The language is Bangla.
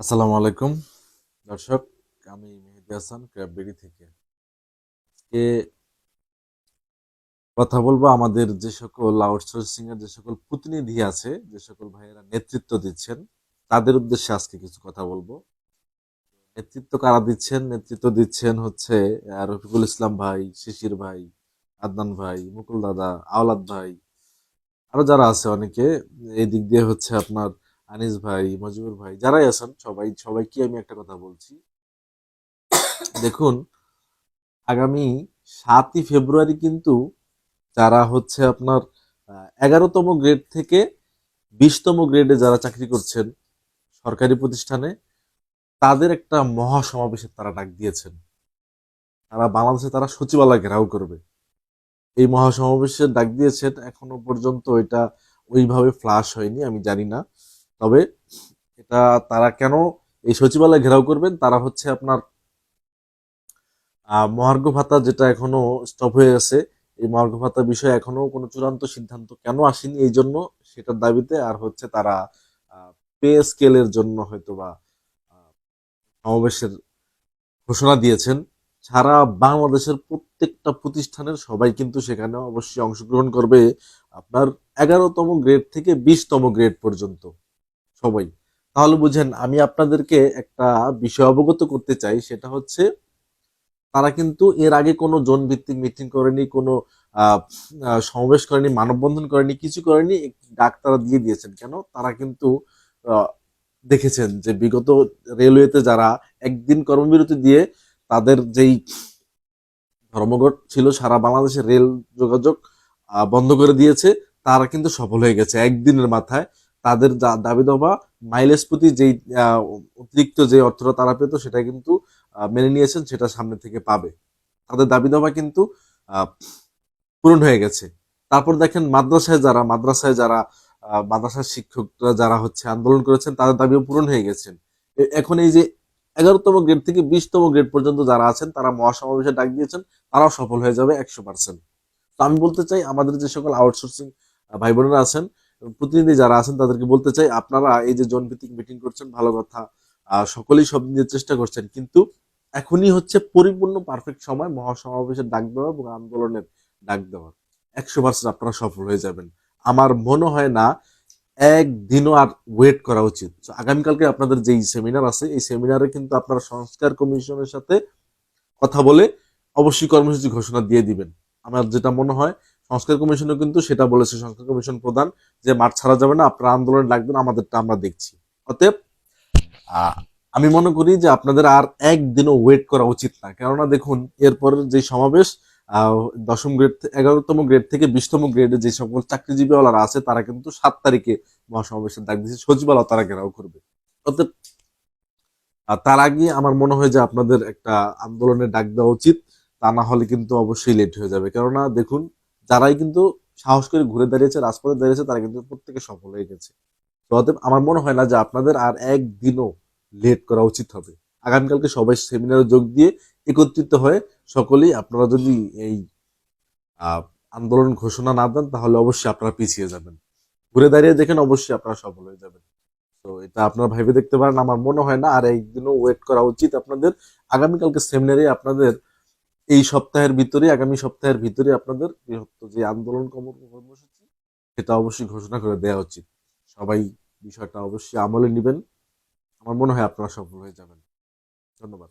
আসসালামু আলাইকুম। দর্শক, আমি মেহেদি হাসান ক্র্যাববেরি থেকে। আজকে কথা বলব আমাদের যে সকল আউটসোর্সিং এর যে সকল প্রতিনিধি আছে, যে সকল ভাইয়েরা নেতৃত্ব দিচ্ছেন, তাদের উদ্দেশ্যে আজকে কিছু কথা বলব। নেতৃত্ব কারা দিচ্ছেন? নেতৃত্ব দিচ্ছেন হচ্ছে রফিকুল ইসলাম ভাই, শিশির ভাই, আদনান ভাই, মুকুল দাদা, আওলাদ ভাই, আরও যারা আছে অনেকে। এই দিক দিয়ে হচ্ছে আপনার আনিস ভাই, মজিবুর ভাই, যারাই আছেন সবাই, সবাইকে আমি একটা কথা বলছি। দেখুন, আগামী সাতই ফেব্রুয়ারি কিন্তু যারা হচ্ছে আপনার এগারোতম গ্রেড থেকে বিশতম গ্রেডে যারা চাকরি করছেন সরকারি প্রতিষ্ঠানে, তাদের একটা মহা সমাবেশের তারা ডাক দিয়েছেন। তারা বাংলাদেশে তারা সচিবালয় ঘেরাও করবে। এই মহা সমাবেশের ডাক দিয়েছেন, এখনও পর্যন্ত এটা ওইভাবে ফ্লাশ হয়নি, আমি জানি না। তবে এটা তারা কেন এই সচিবালয় ঘেরাও করবেন? তারা হচ্ছে আপনার মহার্ঘ ভাতা যেটা এখনও স্টপ হয়ে আছে এই মহার্ঘ ভাতা বিষয়ে এখনও কোনো চূড়ান্ত সিদ্ধান্ত কেন আসেনি এই জন্য সেটার দাবিতে আর হচ্ছে তারা পে স্কেলের জন্য হয়তো বা সমাবেশের ঘোষণা দিয়েছেন। সারা বাংলাদেশের প্রত্যেকটা প্রতিষ্ঠানের সবাই কিন্তু সেখানে অবশ্যই অংশগ্রহণ করবে আপনার এগারোতম গ্রেড থেকে বিশতম গ্রেড পর্যন্ত। সবাই তাহলে বুঝেন, আমি আপনাদেরকে একটা বিষয় অবগত করতে চাই, সেটা হচ্ছে তারা কিন্তু এর আগে কোনো জোন ভিত্তিক মিটিং করেনি, কোনো সমাবেশ করেনি, মানববন্ধন করেনি, কিছু করেনি ডাক তারা দিয়ে দিয়েছেন কেন? তারা কিন্তু দেখেছেন যে বিগত রেলওয়েতে যারা একদিন কর্মবিরতি দিয়ে তাদের যেই ধর্মঘট ছিল, সারা বাংলাদেশের রেল যোগাযোগ বন্ধ করে দিয়েছে, তারা কিন্তু সফল হয়ে গেছে একদিনের মাথায়। তাদের দাবি দাবা মাইলেজ প্রতি যেই অতিরিক্ত যে অর্থটা তারা পেত সেটা কিন্তু মেনে নিয়েছেন, সেটা সামনে থেকে পাবে। তাদের দাবি দাবা কিন্তু পূরণ হয়ে গেছে। তারপর দেখেন মাদ্রাসায় যারা মাদ্রাসায় যারা মাদ্রাসার শিক্ষকরা যারা হচ্ছে আন্দোলন করেছেন, তাদের দাবিও পূরণ হয়ে গেছেন। এখন এই যে এগারোতম গ্রেড থেকে বিশতম গ্রেড পর্যন্ত যারা আছেন, তারা মহাসমাবেশে ডাক দিয়েছেন, তারাও সফল হয়ে যাবে একশো পার্সেন্ট তো আমি বলতে চাই, আমাদের যে সকল আউটসোর্সিং ভাই বোনেরা আছেন প্রতিনিধি যারা আছেন তাদেরকে বলতে চাই, আপনারা এই যে জন ভিত্তিক মিটিং করছেন, ভালো কথা সকলেই সব দিয়ে চেষ্টা করছেন। কিন্তু এখনই হচ্ছে পরিপূর্ণ পারফেক্ট সময়, মহাসমাবেশের ডাক দেওয়া এবং আন্দোলনের ডাক দেওয়ার একশো পার্সেন্ট আপনারা সফল হয়ে যাবেন। আমার মনে হয় না একদিনও আর ওয়েট করা উচিত। আগামীকালকে আপনাদের যেই সেমিনার আছে, এই সেমিনারে কিন্তু আপনারা সংস্কার কমিশনের সাথে কথা বলে অবশ্যই কর্মসূচি ঘোষণা দিয়ে দিবেন। আমার যেটা মনে হয় সংস্কার কমিশনও কিন্তু সেটা বলেছে, সংস্কার কমিশন প্রধান, যে মাঠ ছাড়া যাবে না, আপনারা আন্দোলন ডাকবেন আমাদেরটা আমরা দেখছি। অতএব আমি মনে করি যে আপনাদের আর একদিনও ওয়েট করা উচিত না। কেননা দেখুন, এরপর যে সমাবেশ দশম গ্রেড এগারোতম গ্রেড থেকে বিশতম গ্রেডে যে সকল চাকরিজীবীওয়ালারা আছে, তারা কিন্তু সাত তারিখে মহাসমাবেশের ডাক দিয়েছে, সচিবালয় তারা ঘেরাও করবে। অতএব তার আগে আমার মনে হয় যে আপনাদের একটা আন্দোলনের ডাক দেওয়া উচিত, তা না হলে কিন্তু অবশ্যই লেট হয়ে যাবে। কেননা দেখুন যারাই কিন্তু সাহস করে ঘুরে দাঁড়িয়েছে, রাজপথে দাঁড়িয়েছে, তারা কিন্তু প্রত্যেকে সফল হয়ে গেছে। তো অতএব আমার মনে হয় না যে আপনাদের আর একদিনও লেট করা উচিত হবে। আগামীকালকে সবাই সেমিনারে যোগ দিয়ে একত্রিত হয়ে সকলেই আপনারা যদি এই আন্দোলন ঘোষণা না দেন, তাহলে অবশ্যই আপনারা পিছিয়ে যাবেন। ঘুরে দাঁড়িয়ে দেখেন অবশ্যই আপনারা সফল হয়ে যাবেন। তো এটা আপনারা ভেবে দেখতে পারেন। আমার মনে হয় না আর একদিনও ওয়েট করা উচিত আপনাদের। আগামীকালকে সেমিনারে আপনাদের এই সপ্তাহের ভিতরে, আগামী সপ্তাহের ভিতরে আপনাদের বৃহত্তর যে আন্দোলন কর্ম- কর্মসূচি, সেটা অবশ্যই ঘোষণা করে দেওয়া উচিত। সবাই বিষয়টা অবশ্যই আমলে নেবেন। আমার মনে হয় আপনারা সফল হয়ে যাবেন। ধন্যবাদ।